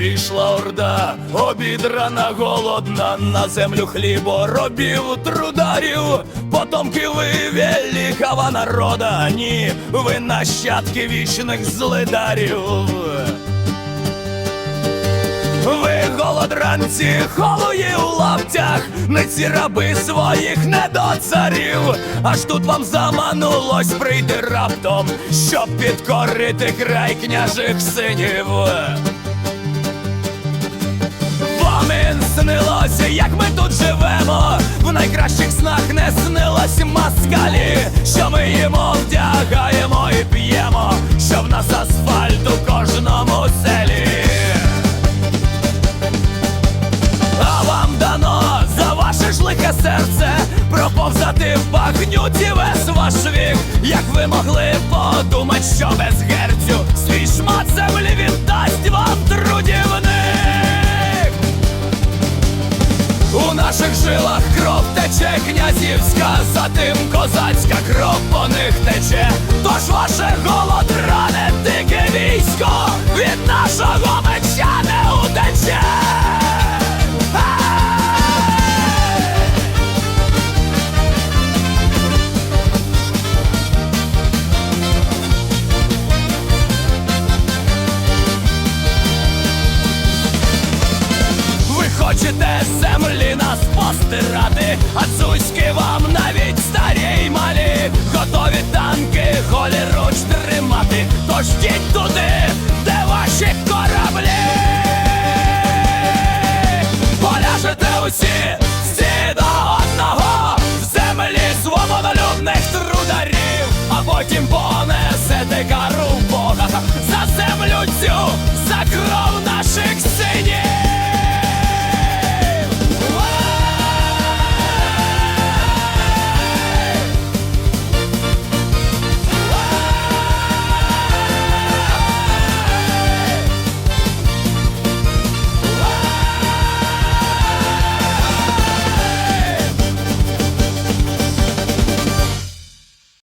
Війшла орда, обідрана, голодна, на землю хліборобів, трударів, потомки ви великого народа, ні, ви нащадки вічних злидарів. Ви голодранці, холої у лаптях, не ці раби своїх недоцарів. Аж тут вам заманулось прийти раптом, щоб підкорити край княжих синів. Снилося, як ми тут живемо. В найкращих снах не снилось маскалі, що ми їмо, вдягаємо і п'ємо, що в нас асфальт у кожному селі. А вам дано за ваше ж лихе серце проповзати в багнюті весь ваш вік. Як ви могли подумать, що без герцю свій шмат землі віддасть вам наших жилах кров тече князівська, за тим козацька кров по них тече. Тож ваше голодране хочете землі нас постирати, а цуськи вам навіть старі й малі, готові танки голі руч тримати, тож йдіть туди, де ваші кораблі. Поляжете усі,